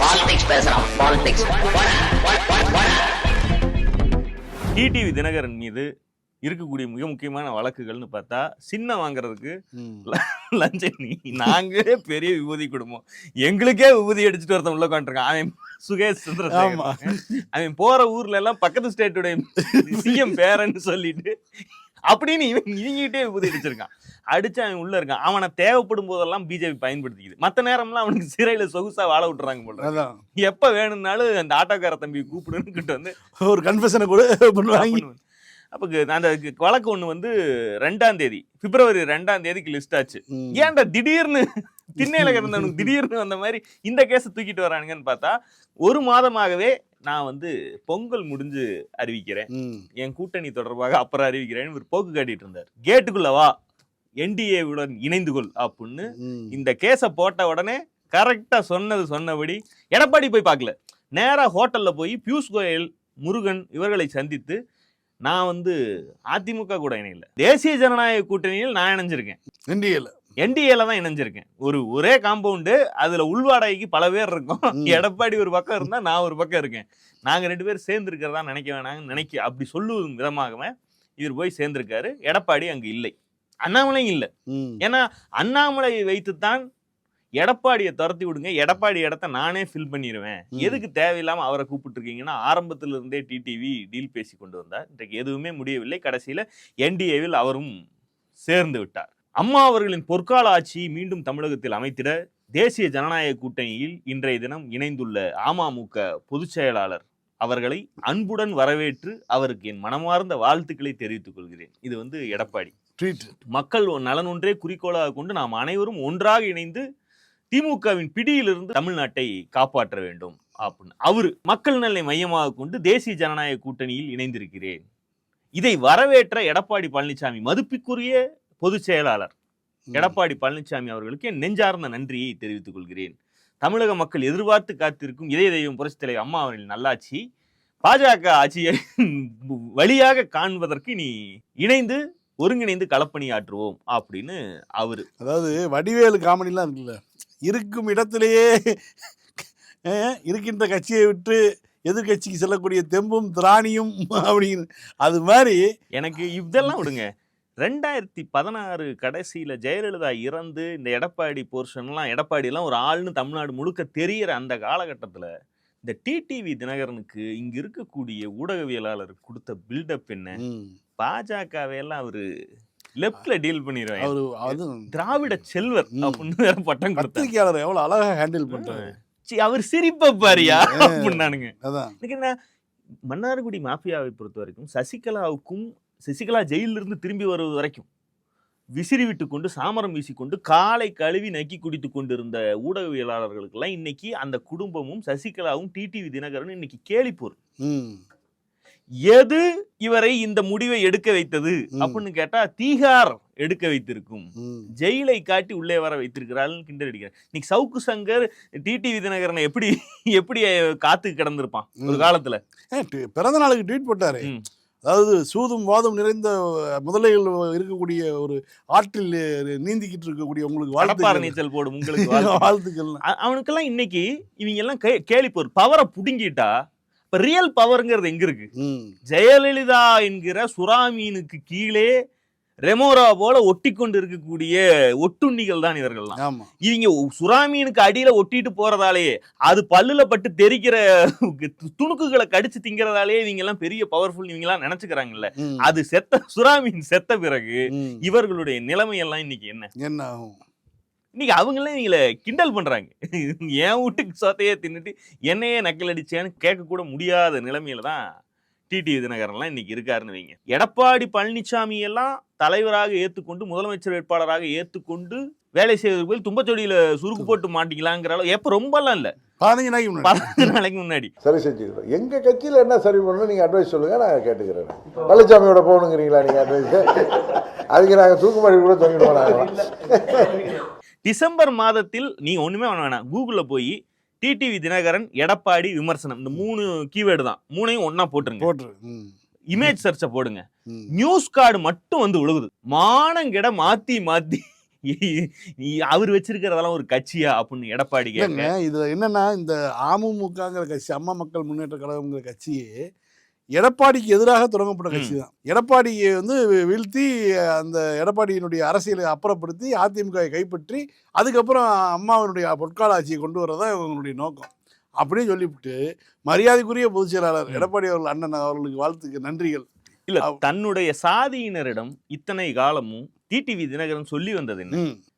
Politics பேசுறான் politics TTV Dinakaran மீது இருக்கக்கூடிய மிக முக்கியமான வழக்குகள்னு பார்த்தா சின்ன வாங்குறதுக்கு லஞ்சம் நீ நாங்களே பெரிய விபூதி குடும்பம் எங்களுக்கே விபூதி அடிச்சுட்டு ஒருத்தன் உள்ள உட்காந்துருக்கான் அவன் சுகேஷ் அவன் போற ஊர்ல எல்லாம் பக்கத்து ஸ்டேட்டுடைய சிஎம் பேரன்னு சொல்லிட்டு அப்படின்னு இவன் இவங்கிட்டே விபூதி அடிச்சிருக்கான் அடிச்சு அவன் உள்ள இருக்கான். அவனை தேவைப்படும் போதெல்லாம் பிஜேபி பயன்படுத்திக்குது. மத்த நேரம்லாம் அவனுக்கு சிறையில சொகுசா வாழ விட்டுறாங்க போல எப்ப வேணும்னாலும் அந்த ஆட்டோக்கார தம்பி கூப்பிடுன்னு கிட்ட வந்து ஒரு கன்ஃபெஷனை கூட பண்ணுவாங்க. அப்ப அந்த வழக்கு ஒண்ணு வந்து ரெண்டாம் தேதி பிப்ரவரி ரெண்டாம் தேதிக்கு லிஸ்ட் ஆச்சு. ஏன்டா திடீர்னு திண்ணையில கிடந்தவனுக்கு திடீர்னு வந்த மாதிரி இந்த கேஸை தூக்கிட்டு வரானுங்கன்னு பார்த்தா ஒரு மாதமாகவே நான் வந்து பொங்கல் முடிஞ்சு அறிவிக்கிறேன். என் கூட்டணி தொடர்பாக அப்புறம் அறிவிக்கிறேன்னு ஒரு போக்கு காட்டிட்டு இருந்தார். கேட்டுக்குள்ள வா. என்டிஏவுடன் இணைந்து கொள் அப்படின்னு. இந்த கேஸை போட்ட உடனே கரெக்டா சொன்னது சொன்னபடி எடப்பாடி போய் பார்க்கல. நேரா ஹோட்டல்ல போய் பியூஷ் கோயல் முருகன் இவர்களை சந்தித்து நான் வந்து அதிமுக கூட இணையல. தேசிய ஜனநாயக கூட்டணியில் நான் இணைஞ்சிருக்கேன். இந்தியில என்டிஏல தான் இணைஞ்சிருக்கேன். ஒரு ஒரே காம்பவுண்டு அதுல உள்வாடகைக்கு பல பேர் இருக்கோம். எடப்பாடி ஒரு பக்கம் இருந்தா நான் ஒரு பக்கம் இருக்கேன். நாங்க ரெண்டு பேரும் சேர்ந்து இருக்கிறதா நினைக்க வேணாங்கன்னு நினைக்க அப்படி சொல்லும் விதமாகவே இவர் போய் சேர்ந்திருக்காரு. எடப்பாடி அங்கு இல்லை. அண்ணாமலையும் இல்லை. ஏன்னா அண்ணாமலையை வைத்துத்தான் எடப்பாடியை துரத்தி விடுங்க. எடப்பாடி இடத்த நானே ஃபில் பண்ணிடுவேன். எதுக்கு தேவையில்லாம அவரை கூப்பிட்டுருக்கீங்கன்னா ஆரம்பத்துல இருந்தே டிடிவி டீல் பேசி கொண்டு வந்தார். இன்றைக்கு எதுவுமே முடியவில்லை. கடைசியில என்டிஏவில் அவரும் சேர்ந்து விட்டார். அம்மா அவர்களின் பொற்கால ஆட்சியை மீண்டும் தமிழகத்தில் அமைத்திட தேசிய ஜனநாயக கூட்டணியில் இன்றைய தினம் இணைந்துள்ள அமமுக பொதுச் செயலாளர் அவர்களை அன்புடன் வரவேற்று அவருக்கு என் மனமார்ந்த வாழ்த்துக்களை தெரிவித்துக் கொள்கிறேன். இது வந்து எடப்பாடி. மக்கள் நலன் ஒன்றே குறிக்கோளாக கொண்டு நாம் அனைவரும் ஒன்றாக இணைந்து திமுகவின் பிடியிலிருந்து தமிழ்நாட்டை காப்பாற்ற வேண்டும். அப்படின்னு அவரு மக்கள் நலனை மையமாக கொண்டு தேசிய ஜனநாயக கூட்டணியில் இணைந்திருக்கிறேன். இதை வரவேற்ற எடப்பாடி பழனிசாமி மதிப்புக்குரிய பொதுச் செயலாளர் எடப்பாடி பழனிசாமி அவர்களுக்கு என் நெஞ்சார்ந்த நன்றியை தெரிவித்துக் கொள்கிறேன். தமிழக மக்கள் எதிர்பார்த்து காத்திருக்கும் இதய தெய்வம் புரட்சி தலைவர் அம்மா அவர்களின் நல்லாட்சி பாஜக ஆட்சியை வழியாக காண்பதற்கு நீ இணைந்து ஒருங்கிணைந்து களப்பணியாற்றுவோம் அப்படின்னு அவரு. அதாவது வடிவேலு காமெடிலாம் இருக்குல்ல? இருக்கும் இடத்திலேயே இருக்கின்ற கட்சியை விட்டு எதிர்கட்சிக்கு செல்லக்கூடிய தெம்பும் திராணியும் அப்படின்னு. அது மாதிரி எனக்கு இதெல்லாம் விடுங்க. ரெண்டாயிரத்தி பதினாறு கடைசியில ஜெயலலிதா இறந்து இந்த எடப்பாடி போர்ஷன்லாம் எடப்பாடி எல்லாம் ஒரு ஆள்னு தமிழ்நாடு முழுக்க தெரியற அந்த காலகட்டத்துல இந்த டிடிவி தினகரனுக்கு இங்க இருக்கக்கூடிய ஊடகவியலாளர் கொடுத்த பில்டப் என்ன? ம், பாஜகவை எல்லாம் அவரு லெப்ட்ல டீல் பண்ணிடுவாங்க அவரு அது திராவிட செல்வர். அப்படின்னு வேற பட்டம் பத்திரிகையாளர் எவ்வளவு அழகா ஹேண்டில் பண்றாரு. சி, அவர் சிரிப்ப பாரியா. அப்படின்னானுங்க. அதான். மன்னார்குடி மாஃபியாவை பொறுத்த வரைக்கும் சசிகலாவுக்கும் சசிகலா ஜெயிலில் இருந்து திரும்பி வருவது வரைக்கும் விசிறி விட்டு கொண்டு சாமரம் வீசிக்கொண்டு காலை கழுவி நக்கி குடித்து கொண்டிருந்த ஊடகவியலாளர்களுக்கெல்லாம் இன்னைக்கு அந்த குடும்பமும் சசிகலாவும் டிடிவி தினகரனும் இன்னைக்கு கேலிப்போர் எது இவரை இந்த முடிவை எடுக்க வைத்தது. அப்படின்னு கேட்டா தீகார் எடுக்க வைத்திருக்கும். ஜெயிலை காட்டி உள்ளே வர வைத்திருக்கிறாள்னு கிண்டல் அடிக்கிறேன் இன்னைக்கு சவுக்கு சங்கர் டிடிவி தினகரனை எப்படி எப்படி காத்து கிடந்திருப்பான் ஒரு. காலத்துல பிறந்த நாளுக்கு ட்வீட் போட்டாரு. அதாவது சூதும் வாதம் நிறைந்த முதலைகள் இருக்கக்கூடிய ஒரு ஆற்றில் நீந்திக்கிட்டு இருக்கக்கூடிய உங்களுக்கு வாழ்த்துக்கள். நீச்சல் போடும் உங்களுக்கு வாழ்த்து. வாழ்த்துக்கள் அவனுக்கெல்லாம் இன்னைக்கு இவங்க எல்லாம் கே- கேலிப்போர் பவரை புடுங்கிட்டா இப்ப ரியல் பவர்ங்கிறது எங்க இருக்கு? ஜெயலலிதா என்கிற சுறாமீனுக்கு கீழே ரெமோரா போல ஒட்டி கொண்டு இருக்கக்கூடிய ஒட்டுண்ணிகள் தான் இவர்கள்லாம். ஆமா. இவங்க சுறாமீனுக்கு அடியில ஒட்டிட்டு போறதாலேயே அது பல்லுல பட்டு தெரிக்கிற துணுக்குகளை கடிச்சு திங்கிறதாலேயே இவங்க எல்லாம் பெரிய பவர்ஃபுல் இவங்க எல்லாம் நினைச்சுக்கிறாங்கல்ல அது செத்த சுறாமீன் செத்த பிறகு. இவர்களுடைய நிலைமை எல்லாம் இன்னைக்கு என்ன? என்ன ஆகும் இன்னைக்கு அவங்களே இவங்கள கிண்டல் பண்றாங்க. என் வீட்டுக்கு சொத்தையே தின்னுட்டு என்னையே நக்கல் அடிச்சேன்னு கேட்க கூட முடியாத நிலைமையில தான் டிடி தினகரன்லாம் இன்னைக்கு இருக்காருன்னு வைங்க. எடப்பாடி பழனிசாமி எல்லாம் தலைவராக ஏத்துக்கொண்டு முதலமைச்சர் வேட்பாளராக ஏத்துக்கொண்டு வேலை செய்வதற்கு போய் தும்பச்சொடியில சுருக்கு போட்டு மாட்டிக்கலாங்கிற அளவு எப்ப ரொம்பலாம் இல்ல. பதினஞ்சு நாளைக்கு முன்னாடி. பத்து நாளைக்கு முன்னாடி. சரி செஞ்சுக்கிறோம். எங்க கட்சியில என்ன சரி பண்ணணும் நீங்க அட்வைஸ் சொல்லுங்க நான் கேட்டுக்கிறேன். பழனிசாமியோட போகணுங்கிறீங்களா நீங்க அட்வைஸ் அதுக்கு நாங்க தூக்குமாடி கூட தொங்கிடுவோம் டிசம்பர் மாதத்தில் நீங்க ஒண்ணுமே வேணாம். கூகுள்ல போய் டிடிவி தினகரன் எடப்பாடி விமர்சனம். இந்த மூணு கீவேர்டு தான். மூணையும் ஒண்ணா போட்டுருங்க. போட்டுரு. இமேஜ் சர்ச்சை போடுங்க. நியூஸ் கார்டு மட்டும் வந்து விழுகுது மானங்கெட மாத்தி மாத்தி அவர் வச்சிருக்கிறதெல்லாம் ஒரு கட்சியா அப்படின்னு எடப்பாடி கேட்க இது என்னன்னா இந்த அமமுகங்கிற கட்சி அம்மா மக்கள் முன்னேற்ற கழகம்ங்கிற கட்சியே எடப்பாடிக்கு எதிராக தொடங்கப்பட்ட. கட்சி தான் எடப்பாடியை வந்து வீழ்த்தி அந்த எடப்பாடியினுடைய அரசியலை அப்புறப்படுத்தி அதிமுகவை கைப்பற்றி அதுக்கப்புறம் அம்மாவினுடைய பொற்கால ஆட்சியை கொண்டு வரதா இவங்களுடைய நோக்கம். அப்படின்னு சொல்லிவிட்டு மரியாதைக்குரிய பொதுச் செயலாளர். எடப்பாடி அவர்கள் அண்ணன் அவர்களுக்கு வாழ்த்துக்கு நன்றிகள். இல்ல தன்னுடைய சாதியினரிடம் இத்தனை காலமும் டிடிவி தினகரன் சொல்லி வந்தது என்ன?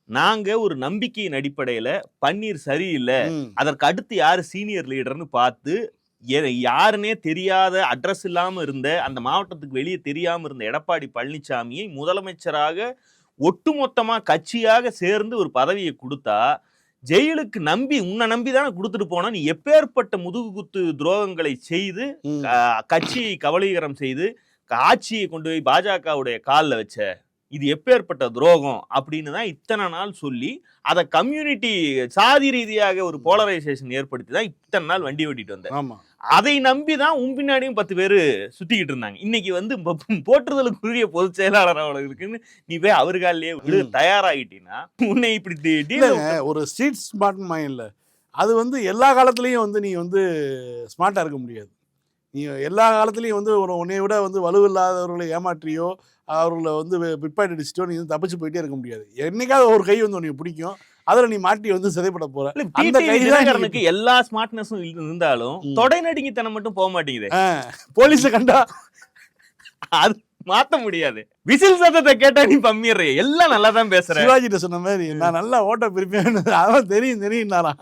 நாங்க ஒரு நம்பிக்கையின் அடிப்படையில பன்னீர் சரியில்லை. அதற்கு அடுத்து யாரு சீனியர் லீடர்னு பார்த்து யாருன்னே தெரியாத அட்ரஸ் இல்லாம இருந்த அந்த மாவட்டத்துக்கு வெளியே தெரியாம இருந்த எடப்பாடி பழனிசாமியை முதலமைச்சராக ஒட்டுமொத்தமா கட்சியாக சேர்ந்து ஒரு பதவியை கொடுத்தா ஜெயிலுக்கு நம்பி உன்னை நம்பி தானே கொடுத்துட்டு போனா நீ எப்பேற்பட்ட முதுகு குத்து துரோகங்களை செய்து கட்சியை கபலீகரம் செய்து ஆட்சியை கொண்டு போய் பாஜகவுடைய காலில் வச்ச இது எப்பேற்பட்ட துரோகம் அப்படின்னு தான் இத்தனை நாள் சொல்லி அதை கம்யூனிட்டி சாதி ரீதியாக ஒரு போலரைசேஷன் ஏற்படுத்தி தான் இத்தனை நாள் வண்டி ஓட்டிட்டு வந்தேன் ஆமா. அதை நம்பி தான் உன் பின்னாடியும் பத்து பேர் சுத்திக்கிட்டு இருந்தாங்க. இன்னைக்கு வந்து போற்றுதலுக்குரிய பொதுச் செயலாளர் அவர்களுக்குன்னு நீ போய் அவர் காலிலேயே விழு ம். தயாராகிட்டீன்னா உன்னை இப்படி ஒரு ஸ்ட்ரீட் ஸ்மார்ட் மைண்டில் அது வந்து எல்லா காலத்துலேயும் வந்து நீ வந்து ஸ்மார்ட்டாக இருக்க முடியாது. நீ எல்லா காலத்துலேயும் வந்து ஒரு உன்னை விட வந்து வலுவில்லாதவர்களை ஏமாற்றியோ அவர்களை வந்து பிட்பாயிண்ட் அடிச்சிட்டோ நீ வந்து தப்பிச்சு போயிட்டே இருக்க முடியாது. என்னைக்காவது ஒரு கை வந்து உனக்கு பிடிக்கும். அதில் நீ மாட்டி வந்து சிதைப்பட போற. அந்த தினகரனுக்கு எல்லா ஸ்மார்ட்னஸும் இருந்தாலும். தொடை நடுங்கித்தனம் மட்டும் போக மாட்டேங்குது. போலீஸை கண்டா அது மாத்த முடியாது. விசில் சத்தத்தை கேட்டா நீ பம்மிடுற எல்லாம் நல்லா தான் பேசுற. சிவாஜிட்ட சொன்ன மாதிரி நான் நல்லா ஓட்ட பிரிப்பேன் அதான் தெரியும் தெரியும்னாராம்.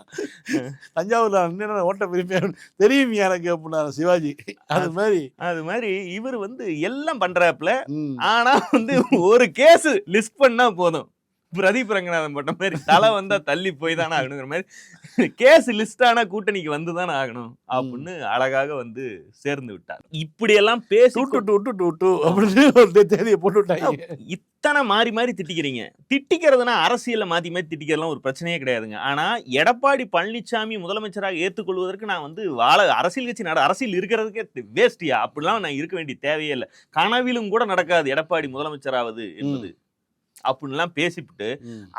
தஞ்சாவூர்ல அண்ணன் ஓட்ட பிரிப்பேன் தெரியும் எனக்கு அப்படின்னாராம் சிவாஜி. அது மாதிரி. அது மாதிரி இவர் வந்து எல்லாம் பண்றாப்புல. ம். ஆனா வந்து ஒரு கேஸ் லிஸ்ட் பண்ணா போதும். பிரதீப் ரங்கநாதன் போட்ட மாதிரி தலை வந்தா தள்ளி போய் தானே ஆகணுங்கிற மாதிரி கேஸ் லிஸ்ட் ஆனா கூட்டணிக்கு வந்து தானே ஆகணும் அப்படின்னு அழகாக வந்து சேர்ந்து விட்டார். இப்படி எல்லாம் பேசி அப்படின்னு ஒரு தேதியை போட்டு விட்டாங்க. இத்தனை மாறி மாறி திட்டிக்கிறீங்க. திட்டிக்கிறதுனா அரசியல்ல மாத்தி மாத்தி திட்டிக்கிறதுலாம் ஒரு பிரச்சனையே கிடையாதுங்க. ஆனா எடப்பாடி பழனிசாமி முதலமைச்சராக ஏற்றுக்கொள்வதற்கு நான் வந்து வாழ அரசியல் கட்சி நட அரசியல் இருக்கிறதுக்கே வேஸ்டியா அப்படிலாம் நான் இருக்க வேண்டிய தேவையே இல்லை. கனவிலும் கூட நடக்காது எடப்பாடி முதலமைச்சராவது என்பது. அப்படின்லாம் பேசிவிட்டு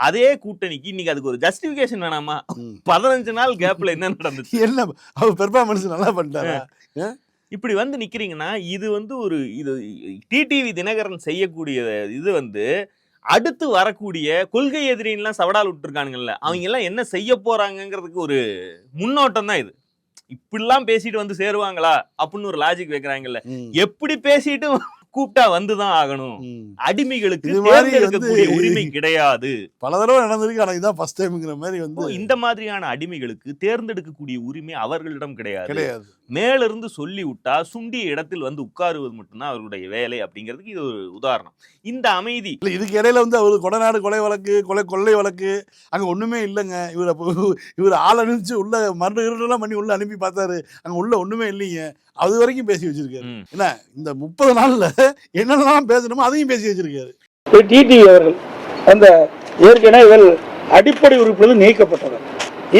அதே கூட்டணிக்கு இன்னைக்கு அதுக்கு ஒரு ஜஸ்டிபிகேஷன் வேணாமா. பதினஞ்சு நாள் கேப்ல என்ன நடந்துச்சு? என்ன அவர் பெர்ஃபார்மன்ஸ் நல்லா பண்ணிட்டாரா இப்படி வந்து நிக்கிறீங்கன்னா இது வந்து ஒரு இது டிடிவி தினகரன் செய்யக்கூடிய இது வந்து அடுத்து வரக்கூடிய கொள்கை எதிரின்லாம் சவடால் விட்டுருக்கானுங்கல்ல அவங்க எல்லாம் என்ன செய்ய போறாங்கங்கிறதுக்கு ஒரு முன்னோட்டம் தான் இது. இப்படிலாம் பேசிட்டு வந்து சேருவாங்களா? அப்படின்னு ஒரு லாஜிக் வைக்கிறாங்கல்ல. எப்படி பேசிட்டு கூப்பிட்டா வந்துதான் ஆகணும். அடிமைகளுக்கு தேர்ந்தெடுக்கக்கூடிய உரிமை கிடையாது. பல தடவை நடந்திருக்கு ஆனா இதான் ஃபர்ஸ்ட் டைம்ங்கிற மாதிரி வந்து இந்த மாதிரியான அடிமைகளுக்கு தேர்ந்தெடுக்கக்கூடிய உரிமை அவர்களிடம் கிடையாது. கிடையாது. மேலிருந்து சொல்லி விட்டா சுண்டிய இடத்தில் வந்து உட்காருவது மட்டும்தான் அவருடைய வேலை அப்படிங்கிறதுக்கு இது ஒரு உதாரணம். இந்த அமைதி இல்ல இதுக்கு இடையில வந்து அவர் கொடநாடு கொலை வழக்கு கொலை கொள்ளை வழக்கு அங்க ஒண்ணுமே இல்லைங்க. இவர் அப்போ இவர் ஆள் அனுப்பிச்சு உள்ள மருந்து இருட்டெல்லாம் பண்ணி உள்ள அனுப்பி பார்த்தாரு. அங்க உள்ள ஒண்ணுமே இல்லைங்க. அது வரைக்கும் பேசி வச்சிருக்காரு. என்ன இந்த முப்பது நாள்ல என்னென்னலாம் பேசணுமோ அதையும் பேசி வச்சிருக்காரு. டிடி அவர்கள் அந்த ஏற்கனவே இவர் அடிப்படை உறுப்பினர் நீக்கப்பட்டவர்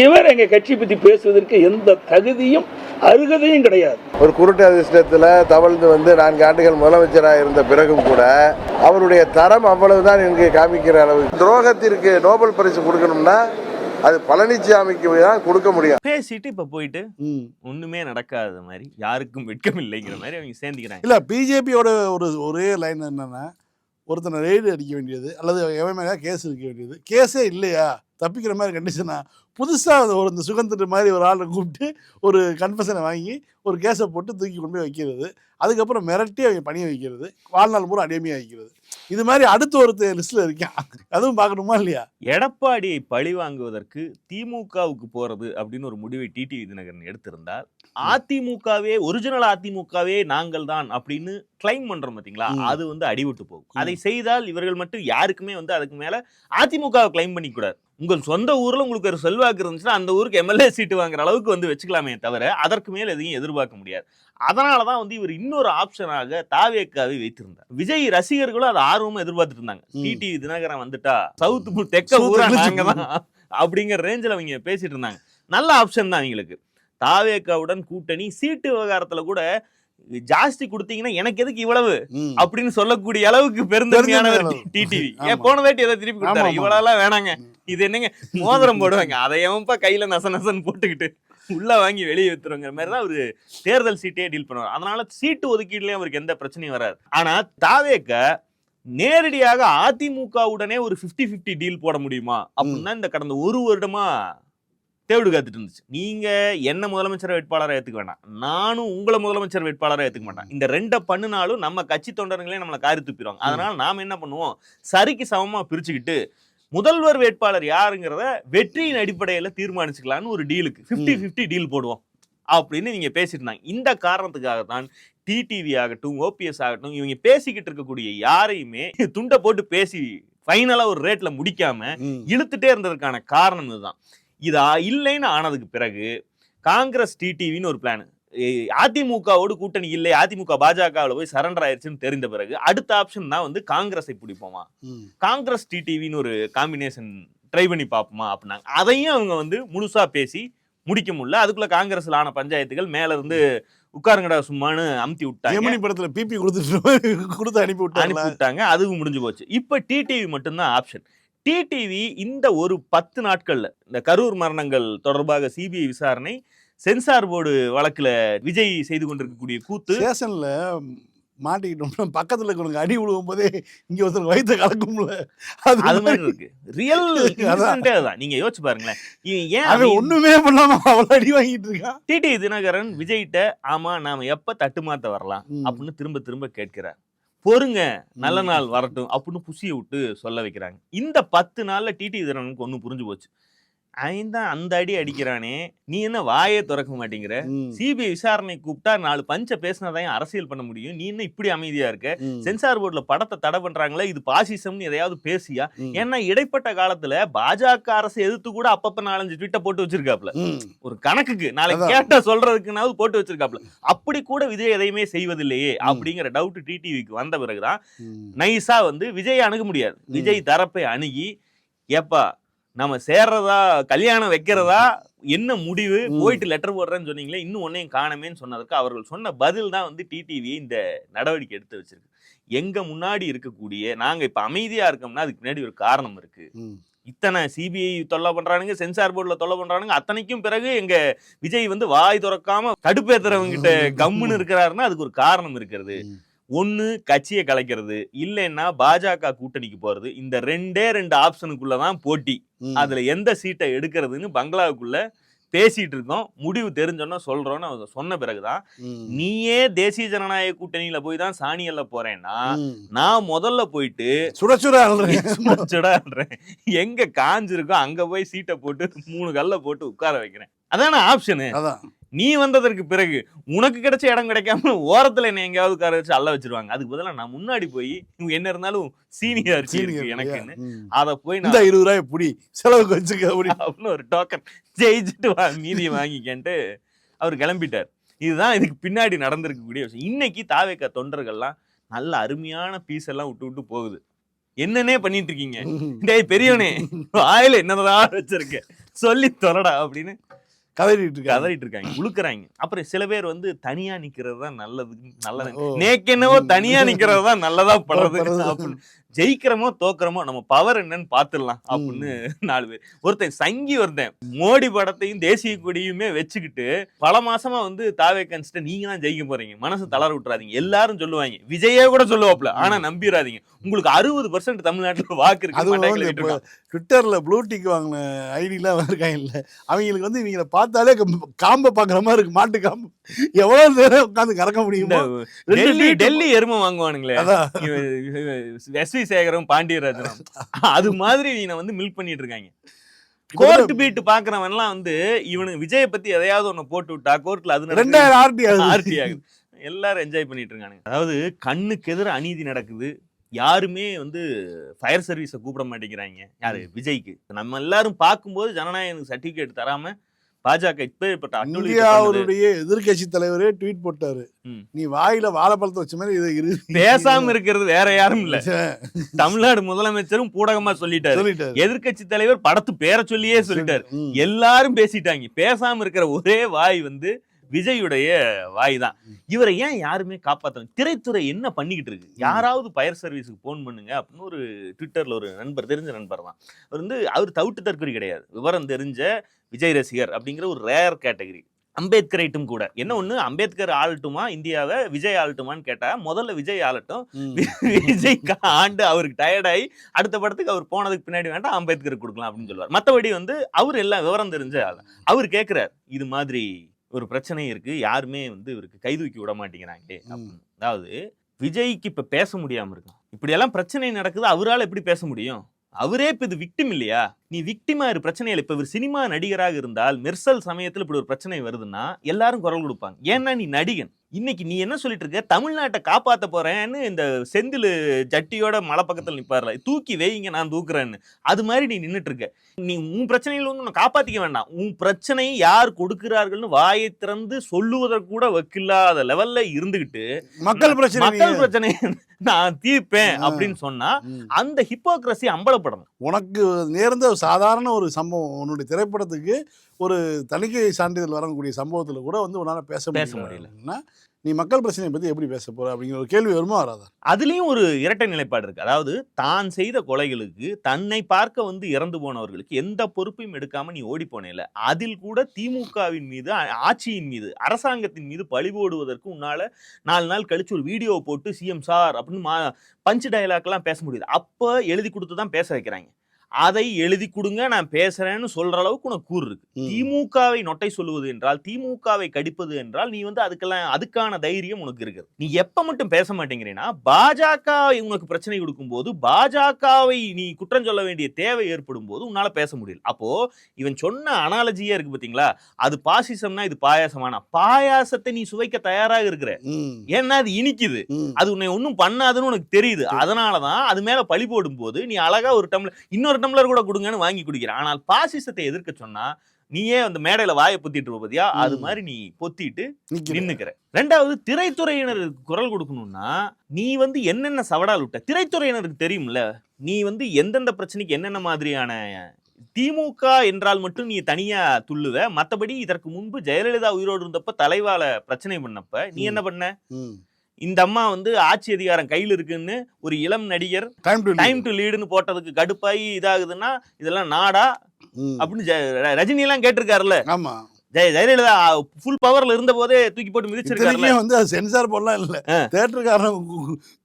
இவர் எங்க கட்சி பத்தி பேசுவதற்கு எந்த தகுதியும் அருகதையும் கிடையாது. ஒரு குருட்டு அதிர்ஷ்டத்தில் தவழ்ந்து வந்து நான்கு ஆண்டுகள் முதலமைச்சராக இருந்த பிறகும் கூட அவருடைய தரம் அவ்வளவுதான் இங்கே காமிக்கிற அளவு. துரோகத்திற்கு நோபல் பரிசு கொடுக்கணும்னா அது பழனிசாமிக்கு தான் கொடுக்க முடியும். பேசிட்டு இப்ப போயிட்டு. ஒண்ணுமே நடக்காத மாதிரி யாருக்கும் வெட்கம் இல்லைங்கிற மாதிரி அவங்க சேர்ந்துக்கிறாங்க. இல்ல பிஜேபியோட ஒரு ஒரே லைன் என்னன்னா ஒருத்தனை ரெய்டு அடிக்க வேண்டியது அல்லது எவன் மேலே கேஸ் இருக்க வேண்டியது. கேஸே இல்லையா? தப்பிக்கிற மாதிரி கண்டிஷனா புதுசாக ஒரு இந்த சுகந்திர மாதிரி ஒரு ஆளை கூப்பிட்டு ஒரு கன்ஃபெஷனை வாங்கி ஒரு கேஸை போட்டு தூக்கி கொண்டு போய் வைக்கிறது. அதுக்கப்புறம் மிரட்டி அவங்க பணிய வைக்கிறது வாழ்நாள் பூரா அடிமையாக வைக்கிறது. இது மாதிரி அடுத்து ஒருத்தர் லிஸ்ட்டில் இருக்கான். அதுவும் பார்க்கணுமா இல்லையா? எடப்பாடியை பழி வாங்குவதற்கு திமுகவுக்கு போறது அப்படின்னு ஒரு முடிவை டிடிவி தினகரன் எடுத்திருந்தால் அதிமுகவே ஒரிஜினல் அதிமுகவே நாங்கள் தான் அப்படின்னு கிளைம் பண்றோம் பாத்தீங்களா. அது வந்து அடிவிட்டு போகும். அதை செய்தால் இவர்கள் மட்டும் யாருக்குமே வந்து அதுக்கு மேல அதிமுகவை கிளைம் பண்ணிக்க கூடாது உங்கள் சொந்த ஊர்ல உங்களுக்கு ஒரு செல்வாக்கு இருந்துச்சுன்னா அந்த ஊருக்கு எம்எல்ஏ சீட்டு வாங்குற அளவுக்கு வந்து வச்சுக்கலாமே தவிர அதற்கு மேல் எதையும் எதிர்பார்க்க முடியாது. அதனாலதான் வந்து இவர் இன்னொரு ஆப்ஷனாக தாவேக்காவை வைத்திருந்தார். விஜய் ரசிகர்களும் அதை ஆர்வமா எதிர்பார்த்துட்டு இருந்தாங்க. டிடிவி தினகரன் வந்துட்டா சவுத்து தெக்க ஊரா நாங்க தான் அப்படிங்கிற ரேஞ்சில் அவங்க பேசிட்டு இருந்தாங்க. நல்ல ஆப்ஷன் தான் அவங்களுக்கு தாவேக்காவுடன் கூட்டணி சீட்டு விவகாரத்துல கூட ஜாஸ்தி கொடுத்தீங்கன்னா எனக்கு எதுக்கு இவ்வளவு. அப்படின்னு சொல்லக்கூடிய அளவுக்கு பெருந்தன்மையானவர். டிடிவி. ஏன் போன தாட்டி எதை திருப்பி கொடுத்தாரு. இவ்வளவு வேணாங்க. இது என்னங்க? மோதிரம் போடுவாங்க. அதை எவன்ப்பா கையில நச நசன்னு போட்டுக்கிட்டு. உள்ள வாங்கி வெளியே வித்துருங்கிற மாதிரி தான் அவரு தேர்தல் சீட்டே டீல் பண்ணுவார். அதனால சீட்டு ஒதுக்கீடுலயும் அவருக்கு எந்த பிரச்சனையும் வராது. ஆனா தாவேக்க நேரடியாக அதிமுகவுடனே ஒரு 50 50 டீல் போட முடியுமா? அப்படின்னா இந்த கடந்த ஒரு வருடமா தேடு காத்துட்டு இருந்துச்சு. நீங்க என்ன முதலமைச்சர் வேட்பாளரை ஏத்துக்க வேண்டாம். நானும் உங்களை முதலமைச்சர் வேட்பாளரை ஏத்துக்க மாட்டேன். இந்த ரெண்டை பண்ணுனாலும் நம்ம கட்சி தொண்டர்களே நம்மளை காரி துப்பிடுவாங்க. அதனால நாம என்ன பண்ணுவோம்? சரிக்கு சமமா பிரிச்சுக்கிட்டு முதல்வர் வேட்பாளர் யாருங்கிறத வெற்றியின் அடிப்படையில தீர்மானிச்சுக்கலாம்னு ஒரு டீலுக்கு. 50 50 டீல் போடுவோம். அப்படின்னு நீங்க பேசிட்டு இருந்தாங்க. இந்த காரணத்துக்காக தான் டிடிவி ஆகட்டும் ஓபிஎஸ் ஆகட்டும் இவங்க பேசிக்கிட்டு இருக்கக்கூடிய யாரையுமே துண்டை போட்டு பேசி ஃபைனலா ஒரு ரேட்ல முடிக்காம. இழுத்துட்டே இருந்ததுக்கான காரணம் இதுதான். இது இல்லைன்னு ஆனதுக்கு பிறகு காங்கிரஸ் டிடிவின்னு ஒரு பிளான் அதிமுகவோடு கூட்டணி இல்லை அதிமுக பாஜகவில் போய் சரண்டர் ஆயிருச்சுன்னு தெரிந்த பிறகு அடுத்த ஆப்ஷன் தான் வந்து காங்கிரஸை பிடிப்போமா. காங்கிரஸ் டிடிவின்னு ஒரு காம்பினேஷன் ட்ரை பண்ணி பார்ப்போமா அப்படின்னாங்க. அதையும் அவங்க வந்து முழுசா பேசி முடிக்க முடியல. அதுக்குள்ள காங்கிரஸ்ல ஆன பஞ்சாயத்துகள் மேல இருந்து உட்காருங்கடா சும்மான்னு அமுத்தி விட்டாங்க. ஜெமினி படத்துல பிபி கொடுத்துட்டு கொடுத்து அனுப்பி அனுப்பி விட்டாங்க. அதுவும் முடிஞ்சு போச்சு. இப்ப டிடிவி மட்டும்தான் ஆப்ஷன் டிடிவி இந்த ஒரு பத்து நாட்கள்ல இந்த கரூர் மரணங்கள் தொடர்பாக சிபிஐ விசாரணை சென்சார் போர்டு வழக்குல விஜய் செய்து கொண்டிருக்கக்கூடிய கூத்து. ஸ்டேஷன்ல மாட்டிக்கிட்டோம்னா பக்கத்துல இருக்கிறவங்க அடி விழுவும் போதே இங்க ஒருத்தர் வயிற்று கலக்கும்ல. அது அது மாதிரி இருக்கு. ரியல் அதான். நீங்க யோசிச்சு பாருங்களேன். இவன் ஏன் அவன் ஒண்ணுமே பண்ணாம அவ்வளவு அடி வாங்கிட்டு இருக்கான் டிடி தினகரன் விஜய்கிட்ட ஆமா நாம எப்ப தட்டுமாத்த வரலாம். அப்படின்னு திரும்ப திரும்ப கேட்கிறார். பொறுங்க நல்ல நாள் வரட்டும் அப்படின்னு புசிய விட்டு சொல்ல வைக்கிறாங்க. இந்த பத்து நாள்ல டிடி தினகரனுக்கு ஒண்ணு புரிஞ்சு போச்சு. தான் அந்த அடி அடிக்கிறானே நீ என்ன வாயே திறக்க மாட்டேங்கிற. சிபிஐ விசாரணை கூப்பிட்டா நாலு பஞ்ச பேசினதான் அரசியல் பண்ண முடியும் நீ என்ன இப்படி அமைதியா இருக்க. சென்சார் போர்டுல படத்தை தடை பண்றாங்களே இது பாசிசம்னு எதையாவது பேசியா. ஏன்னா இடைப்பட்ட காலத்துல பாஜக அரசை எதிர்த்து கூட அப்பப்ப நாலஞ்சு ட்விட்டை போட்டு வச்சிருக்காப்ல. ஒரு கணக்குக்கு நாளைக்கு. கேட்ட சொல்றதுக்குனாவது போட்டு வச்சிருக்காப்ல அப்படி கூட விஜய் எதையுமே செய்வதில்லையே அப்படிங்கிற டவுட் டிடிவிக்கு வந்த பிறகுதான். நைஸா வந்து விஜய் அணுக முடியாது விஜய் தரப்பை அணுகி ஏப்பா நம்ம சேர்றதா கல்யாணம் வைக்கிறதா என்ன முடிவு. போயிட்டு லெட்டர் போடுறேன்னு சொன்னீங்களே இன்னும் ஒன்னையும் காணமேன்னு சொன்னதுக்கு அவர்கள் சொன்ன பதில் தான் வந்து டிடிவி இந்த நடவடிக்கை எடுத்து வச்சிருக்கு. எங்க முன்னாடி இருக்கக்கூடிய நாங்க இப்ப அமைதியா இருக்கோம்னா அதுக்கு பின்னாடி ஒரு காரணம் இருக்கு. இத்தனை சிபிஐ தொல்லை பண்றானுங்க சென்சார் போர்டுல தொல்லை பண்றானுங்க அத்தனைக்கும் பிறகு எங்க விஜய் வந்து வாய் திறக்காம கடுப்பேத்துறவங்க கிட்ட கம்முன்னு இருக்கிறாருன்னா அதுக்கு ஒரு காரணம் இருக்கிறது. ஒண்ணு கட்சியை கலைக்கிறது இல்லைன்னா பாஜக கூட்டணிக்கு போறது இந்த ரெண்டே ரெண்டு ஆப்ஷனுக்குள்ள தான் போட்டி. அதுல எந்த சீட்டை எடுக்கிறதுன்னு பங்களாவுக்குள்ள பேசிட்டு இருக்கோம் முடிவு தெரிஞ்சோன்னா சொல்றோம்னு அவங்க சொன்ன பிறகுதான். நீயே தேசிய ஜனநாயக கூட்டணியில போய் தான் சாணியல்ல போறேன்னா. நான் முதல்ல போயிட்டு சுட சுட அழுறேன். சுடாடுறேன் எங்க காஞ்சிருக்கோ அங்க போய் சீட்டை போட்டு மூணு கல்ல போட்டு உட்கார வைக்கிறேன் அதான ஆப்ஷனு நீ வந்ததற்கு பிறகு உனக்கு கிடைச்ச இடம் கிடைக்காம ஓரத்துல என்ன எங்கேயாவது உட்கார வச்சு அல்ல வச்சிருவாங்க. அதுக்கு பதிலா நான் முன்னாடி போய் என்ன இருந்தாலும் சீனியர் சீனியர் எனக்குன்னு. ம். அத போய் நான் இருபது ரூபாய் புடி. செலவுக்கு வச்சுக்க அப்படி அப்படின்னு ஒரு டோக்கன் ஜெயிச்சுட்டு வா மீதியை வாங்கிக்கன்ட்டு அவர் கிளம்பிட்டார். இதுதான் இதுக்கு பின்னாடி நடந்திருக்கக்கூடிய விஷயம். இன்னைக்கு தாவேக்க தொண்டர்கள்லாம் நல்ல அருமையான பீஸ் எல்லாம் விட்டு விட்டு போகுது. என்னன்னே பண்ணிட்டு இருக்கீங்க? டேய் பெரியவனே வாயில என்னதான் வச்சிருக்க? சொல்லி தொலைடா அப்படின்னு கதறிட்டு இருக்காங்க. கதறிட்டு இருக்காங்க. உழுக்குறாங்க. அப்புறம் சில பேர் வந்து தனியா நிக்கிறது தான் நல்லது நல்லது. ஓ. நேக்கென்னவோ தனியா நிக்கிறது தான் நல்லதா படுறது ஜெயிக்கிறோமோ தோக்குறோமோ நம்ம பவர் என்னன்னு பாத்துடலாம் அப்படின்னு நாலு பேர் ஒருத்தன் சங்கி ஒருத்தன் மோடி படத்தையும் தேசிய கொடியுமே வச்சுக்கிட்டு பல மாசமா வந்து தாவே கன்ஸ்ட நீங்க தான் ஜெயிக்க போறீங்க மனசு தளர விட்டுறாதீங்க எல்லாரும் சொல்லுவாங்க விஜயே கூட சொல்லுவாப்ல ஆனா நம்பிராதீங்க உங்களுக்கு அறுபது பர்சன்ட் தமிழ்நாட்டுல வாக்கு இருக்கு. ட்விட்டர்ல ப்ளூ டிக் வாங்கின ஐடிலாம் இருக்காங்க இல்ல அவங்களுக்கு வந்து இவங்களை பார்த்தாலே கம்- காம்பை பார்க்குற மாதிரி இருக்கு மாட்டு காம்பு எவ்வளவு நேரம் உட்காந்து கறக்க முடியுமோ டெல்லி டெல்லி எருமை வாங்குவானுங்களே அதான் சேகரும் பாண்டியராஜனும். அது மாதிரி இவனை வந்து மில்க் பண்ணிட்டு இருக்காங்க கோர்ட் பீட் பாக்குறவன்லாம் வந்து இவனுக்கு விஜய பத்தி எதையாவது ஒண்ணு போட்டு விட்டா கோர்ட்ல அது ரெண்டாயிரம் ஆர்டி ஆர்டி ஆகுது. எல்லாரும் என்ஜாய் பண்ணிட்டு இருக்கானுங்க அதாவது கண்ணுக்கு எதிர அநீதி நடக்குது. யாருமே வந்து ஃபயர் சர்வீஸை கூப்பிட மாட்டேங்கிறாங்க. யாரு? விஜய்க்கு. நம்ம எல்லாரும் பார்க்கும்போது ஜனநாயக சர்டிபிகேட் தராம பாஜக இப்பேற்பட்ட. இந்தியாவுடைய எதிர்க்கட்சி தலைவரே ட்வீட் போட்டாரு. நீ வாயில வாழைப்பழத்தை வச்ச மாதிரி இது பேசாம இருக்கிறது வேற யாரும் இல்ல. தமிழ்நாடு முதலமைச்சரும் பூடகமா சொல்லிட்டாரு. எதிர்க்கட்சி தலைவர் படத்து பேரை சொல்லியே சொல்லிட்டாரு. எல்லாரும் பேசிட்டாங்க. பேசாம இருக்கிற ஒரே வாய் வந்து விஜயுடைய வாய் தான். இவரை ஏன் யாருமே காப்பாத்தணும் திரைத்துறை என்ன பண்ணிக்கிட்டு இருக்கு? யாராவது பயர் சர்வீஸுக்கு போன் பண்ணுங்க அப்படின்னு ஒரு ட்விட்டர்ல ஒரு நண்பர் தெரிஞ்ச நண்பர் தான். அவர் வந்து அவர் தவிட்டு தற்கொலை கிடையாது. விவரம் தெரிஞ்ச விஜய் ரசிகர் அப்படிங்கிற ஒரு ரேர் கேட்டகரி அம்பேத்கரைட்டும் கூட. என்ன ஒண்ணு? அம்பேத்கர் ஆளட்டுமா? இந்தியாவை விஜய் ஆளட்டுமான்னு கேட்டா முதல்ல விஜய் ஆளட்டும். விஜய் ஆண்டு அவருக்கு டயர்டாகி அடுத்த படத்துக்கு அவர் போனதுக்கு பின்னாடி வேண்டாம் அம்பேத்கர் கொடுக்கலாம் அப்படின்னு சொல்லுவார். மற்றபடி வந்து அவர் எல்லாம் விவரம் தெரிஞ்ச ஆள். அவர் கேட்கிறார் இது மாதிரி ஒரு பிரச்சனை இருக்கு. யாருமே வந்து இவருக்கு கை தூக்கி விட மாட்டேங்கிறாங்களே. அதாவது விஜய்க்கு இப்ப பேச முடியாம இருக்கும் இப்படி எல்லாம் பிரச்சனை நடக்குது அவரால் எப்படி பேச முடியும்? அவரே இப்ப இது விக்டிம் இல்லையா? நீ விக்டிமா இரு பிரச்சனை இல்லை இப்ப இவர் சினிமா நடிகராக இருந்தால் மெர்சல் சமயத்துல இப்படி ஒரு பிரச்சனை வருதுன்னா எல்லாரும் குரல் கொடுப்பாங்க. ஏன்னா நீ நடிகன். இன்னைக்கு நீ என்ன சொல்லிட்டு இருக்க? தமிழ்நாட்டை காப்பாத்த போறேன்னு இந்த செந்தில் ஜட்டியோட மலை பக்கத்துல நிப்பார்ல. தூக்கி வைங்க நான் தூக்குறேன்னு. அது மாதிரி நீ நின்னுட்டு இருக்க. நீ உன் பிரச்சனையில வந்து உன்னை காப்பாத்திக்க வேண்டாம். உன் பிரச்சனை யார் கொடுக்கிறார்கள்னு வாயை திறந்து சொல்லுவதற்கு கூட வக்கில்லாத லெவல்ல இருந்துகிட்டு மக்கள் பிரச்சனை மக்கள் பிரச்சனை நான் தீர்ப்பேன். அப்படின்னு சொன்னா. அந்த ஹிப்போக்ரஸி அம்பலப்படணும் உனக்கு நேர்ந்த சாதாரண ஒரு சம்பவம் உன்னுடைய திரைப்படத்துக்கு ஒரு தணிக்கை சான்றிதழ் வரக்கூடிய சம்பவத்துல கூட வந்து உன்னால பேச பேச முடியல முடியல. நீ மக்கள் பிரச்சனையை பத்தி எப்படி பேச போற அப்படிங்கிற ஒரு கேள்வி வருமா வராதா? அதுலயும் ஒரு இரட்டை நிலைப்பாடு இருக்கு. அதாவது தான் செய்த கொலைகளுக்கு தன்னை பார்க்க வந்து இறந்து போனவர்களுக்கு எந்த பொறுப்பையும் எடுக்காம நீ ஓடி போனேல அதில் கூட திமுகவின் மீது ஆட்சியின் மீது அரசாங்கத்தின் மீது பழி போடுவதற்கு உன்னால நாலு நாள் கழிச்சு ஒரு வீடியோ போட்டு சிஎம் சார் அப்படின்னு மா பஞ்சு டயலாக்லாம் பேச முடியுது. அப்ப எழுதி கொடுத்து தான் பேச வைக்கிறாங்க. அதை எழுதி கொடுங்க நான் பேசுறேன்னு சொல்ற அளவுக்கு உனக்கு கூறு இருக்கு. திமுகவை நொட்டை சொல்லுவது என்றால் திமுகவை கடிப்பது என்றால் நீ வந்து அதுக்கெல்லாம் அதுக்கான தைரியம் உனக்கு இருக்குது. நீ எப்ப மட்டும் பேச மாட்டேங்கிறீன்னா பாஜக உனக்கு பிரச்சனை கொடுக்கும்போது பாஜகவை நீ குற்றம் சொல்ல வேண்டிய தேவை ஏற்படும் போது உன்னால பேச முடியல. அப்போ இவன் சொன்ன அனாலஜியா இருக்கு பாத்தீங்களா? அது பாசிசம்னா இது பாயாசமானா? பாயாசத்தை நீ சுவைக்க தயாராக இருக்கிற. ஏன்னா அது இனிக்குது. அது உன்னை ஒன்றும் பண்ணாதுன்னு உனக்கு தெரியுது. அதனாலதான் அது மேல பழி போடும்போது நீ அழகா ஒரு டம்ளர் இன்னொரு டம்ளர் கூட கொடுங்கன்னு வாங்கி குடிக்கிற ஆனால் பாசிசத்தை எதிர்க்க சொன்னா நீயே அந்த மேடையில வாயை பொத்திட்டு இருப்ப பாத்தியா அது. மாதிரி நீ பொத்திட்டு. நின்னுக்கிற ரெண்டாவது திரைத்துறையினருக்கு குரல் கொடுக்கணும்னா நீ வந்து என்னென்ன சவடால் விட்ட திரைத்துறையினருக்கு தெரியும்ல நீ வந்து எந்தெந்த பிரச்சனைக்கு என்னென்ன மாதிரியான திமுக என்றால் மட்டும் நீ தனியா துள்ளுவ மத்தபடி இதற்கு முன்பு ஜெயலலிதா உயிரோடு இருந்தப்ப தலைவால பிரச்சனை பண்ணப்ப நீ. என்ன பண்ண. இந்த அம்மா வந்து ஆட்சி அதிகாரம் கையில் இருக்குன்னு ஒரு இளம் நடிகர் டைம் டு லீடுன்னு போட்டதுக்கு கடுப்பாயி இதாகுதுன்னா இதெல்லாம் நாடா. அப்படின்னு ரஜினி எல்லாம் கேட்டிருக்காருல்ல. ஆமா. ஜெய ஜெயலலிதா ஃபுல் பவர்ல இருந்த போதே தூக்கி போட்டு இத்தனைக்கும் வந்து சென்சார் போடலாம் இல்ல. தேட்டருக்காரன்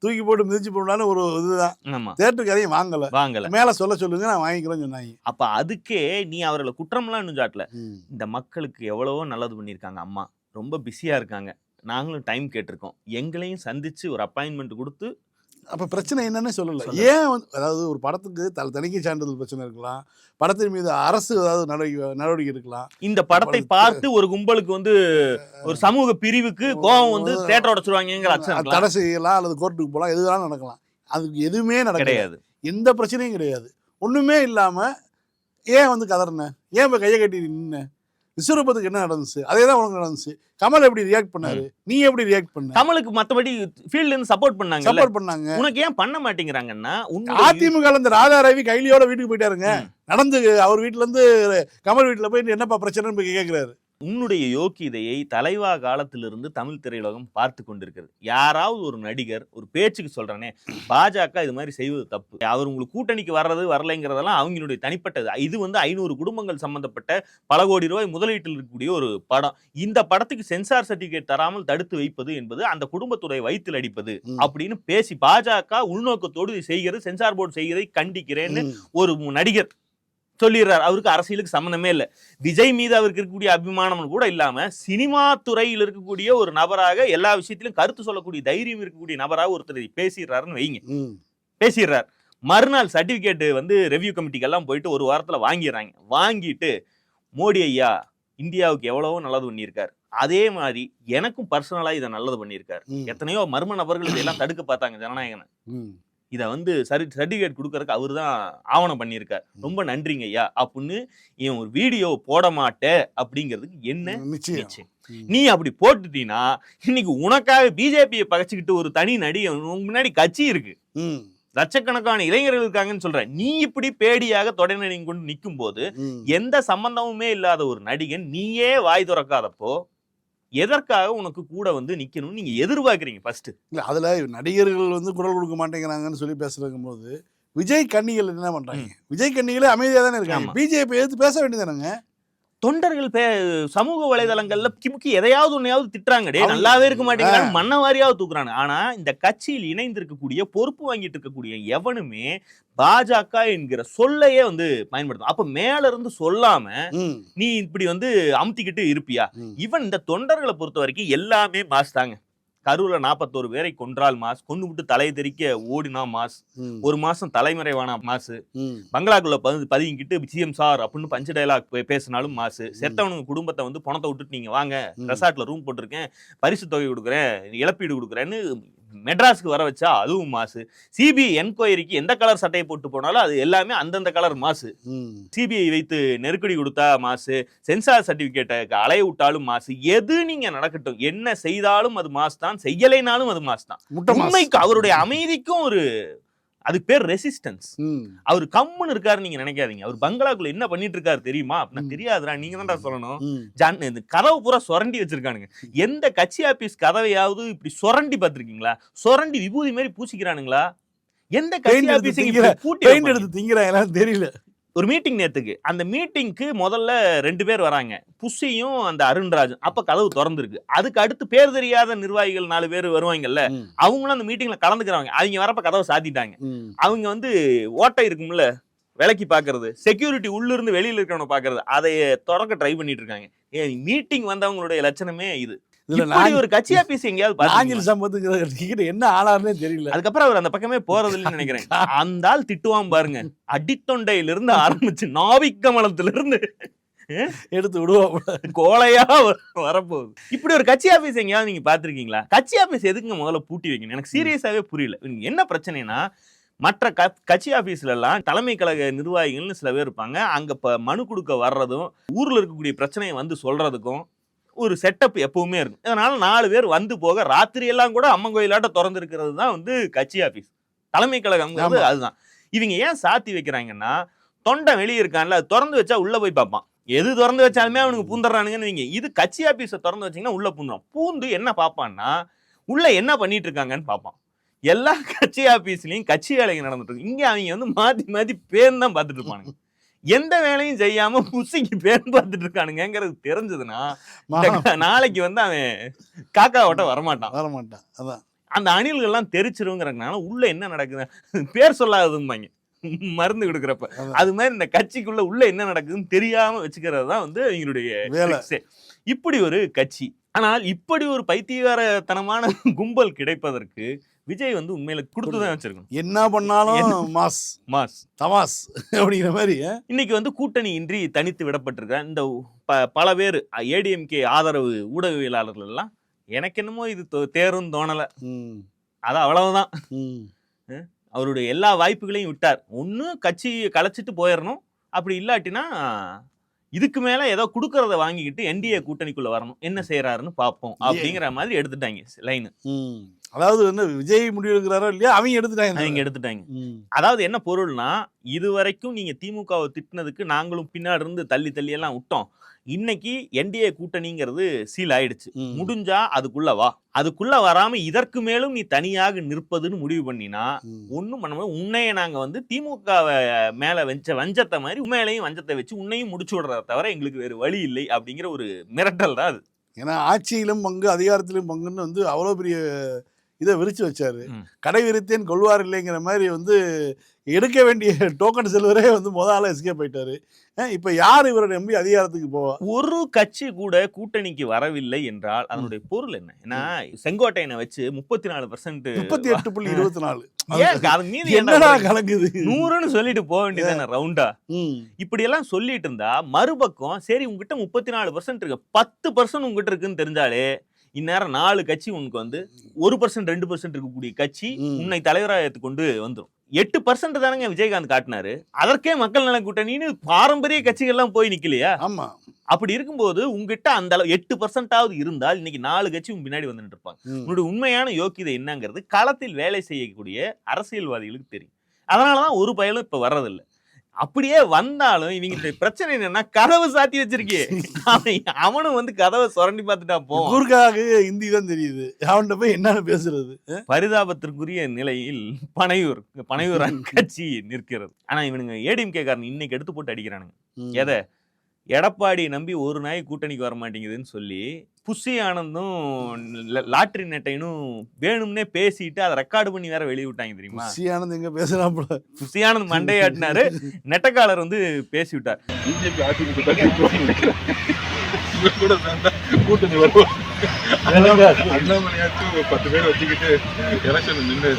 தூக்கி போட்டு மிதிச்சு போடலான்னு ஒரு இதுதான். ஆமா. தேட்டருக்காரையும் வாங்கல. வாங்கல. மேல சொல்ல சொல்லுங்க நான் வாங்கிக்கிறேன்னு சொன்னாங்க. அப்ப அதுக்கே நீ அவர்களை குற்றம்லாம் இன்னும் சாட்டல. இந்த மக்களுக்கு எவ்வளவோ நல்லது பண்ணியிருக்காங்க அம்மா. ரொம்ப பிஸியா இருக்காங்க. நாங்களும் டைம் கேட்டிருக்கோம். எங்களையும் சந்திச்சு ஒரு அப்பாயின்மெண்ட் கொடுத்து அப்ப பிரச்சனை என்னன்னு சொல்லல. ஏன் வந்து அதாவது ஒரு படத்துக்கு தல தணிக்கை சான்றிதழ் பிரச்சனை இருக்கலாம். படத்தின் மீது அரசு ஏதாவது நடவடிக்கை நடவடிக்கை இருக்கலாம் இந்த படத்தை பார்த்து ஒரு கும்பலுக்கு வந்து ஒரு சமூக பிரிவுக்கு கோபம் வந்து தேட்டர் உடச்சிருவாங்கிற. தடை செய்யலாம் அல்லது கோர்ட்டுக்கு போகலாம். எது வேணாலும் நடக்கலாம். அதுக்கு எதுவுமே நடக்காது கிடையாது. எந்த பிரச்சனையும் கிடையாது. ஒண்ணுமே இல்லாம ஏன் வந்து கதறின? ஏன் இப்ப கையை கட்டி நின்ன? விஸ்வரூபத்துக்கு என்ன நடந்துச்சு? அதே தான் உனக்கு நடந்துச்சு. கமல் எப்படி ரியாக்ட் பண்ணாரு? நீ எப்படி ரியாக்ட் பண்ண? கமலுக்கு மத்தபடி ஃபீல்ட்ல இருந்து சப்போர்ட் பண்ணாங்கல்ல? சப்போர்ட் பண்ணாங்க. உனக்கு ஏன் பண்ண மாட்டேங்கிறாங்கன்னா அதிமுக இந்த ராதா ரவி கைலியோட வீட்டுக்கு போயிட்டாருங்க. நடந்து அவர் வீட்டுல இருந்து கமல் வீட்டுல போய் என்னப்பா பிரச்சனைன்னு போய் கேக்குறாரு. உன்னுடைய யோக்கியதையை தலைவா காலத்திலிருந்து தமிழ் திரையுலகம் பார்த்து கொண்டிருக்கிறது யாராவது ஒரு நடிகர் ஒரு பேச்சுக்கு சொல்றனே பாஜக இது மாதிரி செய்வது தப்பு அவர் உங்களுக்கு கூட்டணிக்கு வர்றது வரலைங்கிறதெல்லாம் அவங்களுடைய தனிப்பட்டது இது வந்து ஐநூறு குடும்பங்கள் சம்பந்தப்பட்ட பல கோடி ரூபாய் முதலீட்டில் இருக்கக்கூடிய ஒரு படம் இந்த படத்துக்கு சென்சார் சர்டிபிகேட் தராமல் தடுத்து வைப்பது என்பது அந்த குடும்பத்துடைய வயிற்றில் அடிப்பது. அப்படின்னு பேசி பாஜக உள்நோக்கத்தோடு செய்கிறது சென்சார் போர்டு செய்கிறதை கண்டிக்கிறேன்னு. ஒரு நடிகர் சொல்லிடுறார். அவருக்கு அரசியலுக்கு சம்மந்தமே இல்லை. விஜய் மீது அவருக்கு இருக்கக்கூடிய அபிமானம் கூட இல்லாம சினிமா துறையில் இருக்கக்கூடிய ஒரு நபராக எல்லா விஷயத்திலும் கருத்து சொல்லக்கூடிய தைரியம் இருக்கக்கூடிய நபராக ஒருத்தர் பேசிடுறாருன்னு வைங்க. பேசிடுறார். மறுநாள் சர்டிபிகேட் வந்து ரெவ்யூ கமிட்டிக்கெல்லாம் போயிட்டு ஒரு வாரத்துல வாங்கிடுறாங்க. வாங்கிட்டு மோடி ஐயா இந்தியாவுக்கு எவ்வளவோ நல்லது பண்ணியிருக்கார். அதே மாதிரி எனக்கும் பர்சனலா இதை நல்லது பண்ணியிருக்கார். எத்தனையோ மர்ம நபர்கள் இதெல்லாம் தடுக்க பார்த்தாங்க ஜனநாயகனை. இதை வந்து சரி சர்டிஃபிகேட் கொடுக்கறதுக்கு அவர் தான் ஆவணம் பண்ணியிருக்கார். ரொம்ப நன்றிங்க ஐயா அப்படின்னு இவன் ஒரு வீடியோ போட மாட்டே அப்படிங்கிறதுக்கு என்ன நிச்சயம். நீ அப்படி போட்டுட்டீன்னா இன்னைக்கு உனக்காக பிஜேபியை பகச்சுக்கிட்டு ஒரு தனி நடிகன் உன் முன்னாடி கட்சி இருக்கு. லட்சக்கணக்கான இளைஞர்கள் இருக்காங்கன்னு சொல்ற நீ இப்படி பேடியாக தொடர்ந்து நீங்க கொண்டு நிற்கும் போது. எந்த சம்பந்தமுமே இல்லாத ஒரு நடிகன் நீயே வாய் திறக்காதப்போ எதற்காக உனக்கு கூட வந்து நிக்கணும்னு நீங்க எதிர்பார்க்கறீங்க ஃபர்ஸ்ட் இல்ல அதுல நடிகர்கள் வந்து குரல் கொடுக்க மாட்டேங்கிறாங்கன்னு சொல்லி பேசுறதுக்கும் போது விஜய் கன்னிகள் என்ன பண்றாங்க? விஜய் கன்னிகளே அமைதியா தானே இருக்காங்க. பிஜேபி எதிர்த்து பேச வேண்டியதானங்க தொண்டர்கள் பே சமூக வலைதளங்கள்ல கிமுக்கி எதையாவது ஒன்னையாவது திட்டுறாங்க. டே நல்லாவே இருக்க மாட்டேங்கிறாங்க. மண்ண வாரியாவது தூக்குறாங்க ஆனா இந்த கட்சியில் இணைந்து இருக்கக்கூடிய பொறுப்பு வாங்கிட்டு இருக்கக்கூடிய எவனுமே பாஜக என்கிற சொல்லையே வந்து பயன்படுத்தும் அப்ப மேல இருந்து சொல்லாம நீ இப்படி வந்து அமுத்திக்கிட்டு இருப்பியா. இவன் இந்த தொண்டர்களை பொறுத்த வரைக்கும் எல்லாமே மாஸ் தாங்க கரூர்ல நாற்பத்தோரு பேரை கொன்றால் மாஸ். கொண்டு விட்டு தலையை தெறிக்க ஓடினா மாஸ். ஒரு மாசம் தலைமறைவான மாசு. பங்களாக்குள்ள பது பதுங்கிட்டு சிஎம் சார் அப்படின்னு பஞ்சு டைலாக் பேசினாலும் மாசு. செத்தவனுங்க குடும்பத்தை வந்து பணத்தை விட்டுட்டு நீங்க வாங்க. ரெசார்ட்ல ரூம் போட்டிருக்கேன். பரிசு தொகை கொடுக்குறேன். இழப்பீடு கொடுக்குறேன்னு மெட்ராஸ்க்கு வர வச்சா அதுவும் மாசு. சிபிஐ என்கொயரிக்கு எந்த கலர் சட்டையை போட்டு போனாலும் அது எல்லாமே அந்தந்த கலர் மாசு. சிபிஐ வைத்து நெருக்கடி கொடுத்தா மாசு. சென்சார் சர்டிபிகேட்டை அலைய விட்டாலும் மாசு. எது நீங்க நடக்கட்டும் என்ன செய்தாலும் அது மாசு தான் செய்யலைனாலும் அது மாசு தான். உண்மைக்கு அவருடைய அமைதிக்கும் ஒரு அதுக்கு பேர் ரெசிஸ்டன்ஸ். அவர் கம்முன்னு இருக்காரு நீங்க நினைக்காதீங்க. அவர் பங்களாக்குள்ள என்ன பண்ணிட்டு இருக்காரு தெரியுமா அப்படின்னா. தெரியாதுடா நீங்க தான்டா சொல்லணும். ஜன் இந்த கதவு பூரா சுரண்டி வச்சிருக்கானுங்க. எந்த கட்சி ஆபீஸ் கதவையாவது இப்படி சுரண்டி பார்த்திருக்கீங்களா? சுரண்டி விபூதி மாதிரி பூசிக்கிறானுங்களா? எந்த கட்சி ஆபீஸ் பூட்டி? எடுத்து திங்கிறாங்க தெரியல. ஒரு மீட்டிங் நேத்துக்கு. அந்த மீட்டிங்க்கு முதல்ல ரெண்டு பேர் வராங்க. புஷியும் அந்த அருண்ராஜும். அப்ப கதவு திறந்திருக்கு. அதுக்கு அடுத்து பேர் தெரியாத நிர்வாகிகள் நாலு பேர் வருவாங்கல்ல அவங்களும் அந்த மீட்டிங்ல கலந்துக்கிறாங்க. அவங்க வரப்ப கதவை சாத்திட்டாங்க. அவங்க வந்து ஓட்டை இருக்கும்ல விலைக்கு பாக்குறது செக்யூரிட்டி உள்ள இருந்து வெளியில இருக்கிறவன பாக்குறது அதை திறக்க ட்ரை பண்ணிட்டு இருக்காங்க. மீட்டிங் வந்தவங்களுடைய லட்சணமே இது. இதுல ஒரு கட்சி ஆபீஸ் எங்கேயாவது? நாஞ்சில் சம்பத்துங்கிற என்ன ஆனாருன்னே தெரியல. அதுக்கப்புறம் அவர் அந்த பக்கமே போறது இல்லைன்னு நினைக்கிறேன். அந்த ஆள் திட்டுவான் பாருங்க. அடித்தொண்டையில இருந்து ஆரம்பிச்சு நாவிக்கமலத்துல இருந்து எடுத்து விடுவோம். கோலையா வரப்போகுது. இப்படி ஒரு கட்சி ஆபீஸ் எங்கேயாவது நீங்க பாத்திருக்கீங்களா? கட்சி ஆபீஸ் எதுக்குங்க முதல்ல பூட்டி வைக்கணும்? எனக்கு சீரியஸாவே புரியல. என்ன பிரச்சனைனா மற்ற க கட்சி ஆபீஸ்ல எல்லாம் தலைமை கழக நிர்வாகிகள்னு சில பேர் இருப்பாங்க. அங்க இப்ப மனு கொடுக்க வர்றதும் ஊர்ல இருக்கக்கூடிய பிரச்சனையை வந்து சொல்றதுக்கும் ஒரு செட்டப் எப்பவுமே இருக்கும். அதனால நாலு பேர் வந்து போக ராத்திரி எல்லாம் கூட அம்மன் கோயிலாட்ட திறந்து இருக்கிறது தான் வந்து கட்சி ஆபீஸ் தலைமை ஆமா. அதுதான். இவங்க ஏன் சாத்தி வைக்கிறாங்கன்னா தொண்டை வெளியே இருக்கான்ல அது திறந்து வச்சா உள்ள போய் பார்ப்பான். எது திறந்து வச்சாலுமே அவனுக்கு பூந்துடுறானுங்கன்னு வைங்க. இது கட்சி ஆபீஸை திறந்து வச்சீங்கன்னா உள்ள பூந்துடும் பூந்து என்ன பார்ப்பான்னா உள்ள என்ன பண்ணிட்டு இருக்காங்கன்னு பார்ப்பான். எல்லா கட்சி ஆபீஸ்லயும் கட்சி வேலைங்க நடந்துட்டு இருக்கு. இங்க அவங்க வந்து மாத்தி மாத்தி பேன் தான் பார்த்துட்டு இருப்பானுங்க. எந்த வேலையும் செய்யாம புசிக்கு பேன் பார்த்துட்டு இருக்கானுங்கிறது தெரிஞ்சதுன்னா நாளைக்கு வந்து அவன் காக்கா ஓட்ட வரமாட்டான். வர மாட்டான் அதான். அந்த அணில்கள்லாம் தெரிச்சிருங்கிறதுனால உள்ள என்ன நடக்குது? பேர் சொல்லாததும்பாங்க. மருந்து கொடுக்குறப்ப. அது மாதிரி இந்த கட்சிக்குள்ள உள்ள என்ன நடக்குதுன்னு தெரியாம வச்சுக்கிறது தான் வந்து ஏ. இப்படி ஒரு கட்சி. ஆனால் இப்படி ஒரு பைத்தியகாரத்தனமான கும்பல் கிடைப்பதற்கு விஜய் வந்து உண்மையில கொடுத்துதான் வச்சிருக்கணும். என்ன பண்ணாலும் மாஸ். மாஸ். தமாஸ் அப்படிங்கிற மாதிரி? இன்னைக்கு வந்து கூட்டணி இன்றி தனித்து விடப்பட்டிருக்க இந்த பல பேர் ஏடிஎம்கே ஆதரவு ஊடகவியலாளர்கள் எல்லாம் எனக்கு என்னமோ இது தேரும் தோணல. அது அவ்வளவுதான். அவருடைய எல்லா வாய்ப்புகளையும் விட்டார். ஒண்ணு கட்சி கலைச்சிட்டு போயிடணும் அப்படி இல்லாட்டினா இதுக்கு மேல ஏதோ கொடுக்கறத வாங்கிக்கிட்டு என்டிஏ கூட்டணிக்குள்ள வரணும். என்ன செய்யறாருன்னு பார்ப்போம். அப்படிங்கிற மாதிரி எடுத்துட்டாங்க லைன். அதாவது வந்து விஜய் முடிவெடுக்கிறாரோ இல்லையா அவங்க எடுத்துட்டாங்க அவங்க எடுத்துட்டாங்க. அதாவது என்ன பொருள்னா இது வரைக்கும் நீங்க திமுகவை திட்டினதுக்கு நாங்களும் பின்னாடி இருந்து தள்ளி தள்ளி எல்லாம் விட்டோம். இன்னைக்கு என்டிஏ கூட்டணிங்கிறது சீல் ஆயிடுச்சு. முடிஞ்சா அதுக்குள்ள வா. அதுக்குள்ள வராம இதற்கு மேலும் நீ தனியாக நிற்பதுன்னு முடிவு பண்ணினா ம். ஒண்ணும் பண்ண முடியாது. உன்னைய நாங்க வந்து திமுகவை மேல வச்ச வஞ்சத்தை மாதிரி உண்மையிலையும் வஞ்சத்தை வச்சு உன்னையும் முடிச்சு விடுறத தவிர எங்களுக்கு வேறு வழி இல்லை அப்படிங்கிற ஒரு மிரட்டல் தான் அது. ஏன்னா ஆட்சியிலும் பங்கு அதிகாரத்திலும் பங்குன்னு வந்து அவ்வளோ பெரிய இதை விரிச்சு வச்சாரு. கடை விரித்தேன் கொள்வார் இல்லைங்கிற மாதிரி வந்து எடுக்க வேண்டிய டோக்கன் செல்வரே வந்து முத ஆளா எஸ்கேப் போயிட்டாரு அஹ் இப்ப யார் இவரை நம்பி அதிகாரத்துக்கு போவா? ஒரு கட்சி கூட கூட்டணிக்கு வரவில்லை என்றால் அதனுடைய பொருள் என்ன? ஏன்னா செங்கோட்டையனை வச்சு முப்பத்தி நாலு பர்சன்ட் முப்பத்தி எட்டு புள்ளி இருபத்தி நாலு. என்னடா என்ன கலக்குது நூறுன்னு சொல்லிட்டு போக வேண்டியதானே ரவுண்டா? இப்படி எல்லாம் சொல்லிட்டு இருந்தா மறுபக்கம் சரி உங்ககிட்ட முப்பத்தி நாலு பர்சன்ட் இருக்கு பத்து பர்சன்ட் உங்ககிட்ட இருக்குன்னு தெரிஞ்சாலே இந்நேரம் நாலு கட்சி உனக்கு வந்து ஒரு பர்சன்ட் ரெண்டு பர்சன்ட் இருக்கக்கூடிய கட்சி. உன்னை தலைவராக கொண்டு வந்துரும். எட்டு பர்சன்ட் தானங்க விஜயகாந்த் காட்டினாரு. அதற்கே மக்கள் நல கூட்டணின்னு பாரம்பரிய கட்சிகள்லாம் போய் நிக்கலையா? ஆமா. அப்படி இருக்கும்போது உங்ககிட்ட அந்த அளவு எட்டு பர்சன்டாவது இருந்தால் இன்னைக்கு நாலு கட்சி உன் பின்னாடி வந்துட்டு இருப்பாங்க. உன்னுடைய உண்மையான யோக்கியதை என்னங்கிறது களத்தில் வேலை செய்யக்கூடிய அரசியல்வாதிகளுக்கு தெரியும். அதனாலதான் ஒரு பயலும் இப்ப வர்றதில்ல. அப்படியே வந்தாலும் இவங்க பிரச்சனை என்னன்னா கதவை சாத்தி வச்சிருக்கே. அவன் அவனும் வந்து கதவை சுரண்டி பார்த்துட்டா போ குறுக்காக ஹிந்தி தான் தெரியுது. அவன்கிட்ட போய் என்னன்னு பேசுறது? பரிதாபத்திற்குரிய நிலையில் பனையூர் பனையூர் கட்சி நிற்கிறது. ஆனா இவனுங்க ஏடிஎம்கே காரன் இன்னைக்கு எடுத்து போட்டு அடிக்கிறானுங்க. எதை? எடப்பாடி நம்பி ஒரு நாய் கூட்டணிக்கு வர மாட்டேங்குதுன்னு சொல்லி புஷி ஆனந்தும் லாட்ரி நெட்டைனும் வேணும்னே பேசிட்டு அதை ரெக்கார்டு பண்ணி வேற வெளிய விட்டாங்க தெரியுமா? சி ஆனந்த் எங்க பேசுறாப்புல? புஷி ஆனந்த் மண்டையாட்டினாரு நெட்டக்காலர் வந்து பேசி விட்டார் பிஜேபி அதிமுக கூட்டணி வருவோம் அண்ணாமலையாச்சும் பத்து பேர் வச்சுக்கிட்டு எலெக்ஷன் நின்று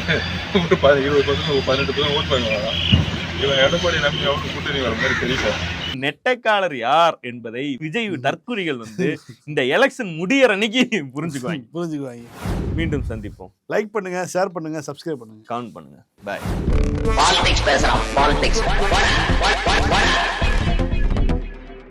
ஒரு பதி- இருபது பர்சன்ட் பதினெட்டு பர்சன்ட் ஓட் பண்ணுவாங்க இவன் எடப்பாடி நம்பி அவனுக்கு கூட்டணி வர மாதிரி தெரியல. நெட்டக்காலர் யார் என்பதை விஜய் தற்குறிகள் வந்து இந்த எலெக்ஷன் முடியற அன்னைக்கு புரிஞ்சுக்குவாங்க. புரிஞ்சுக்குவாங்க. மீண்டும் சந்திப்போம். லைக் பண்ணுங்க ஷேர் பண்ணுங்க சப்ஸ்கிரைப் பண்ணுங்க. கவுண்ட் பண்ணுங்க. பாய் பாலிடிக்ஸ் பேசுறான் பாலிடிக்ஸ்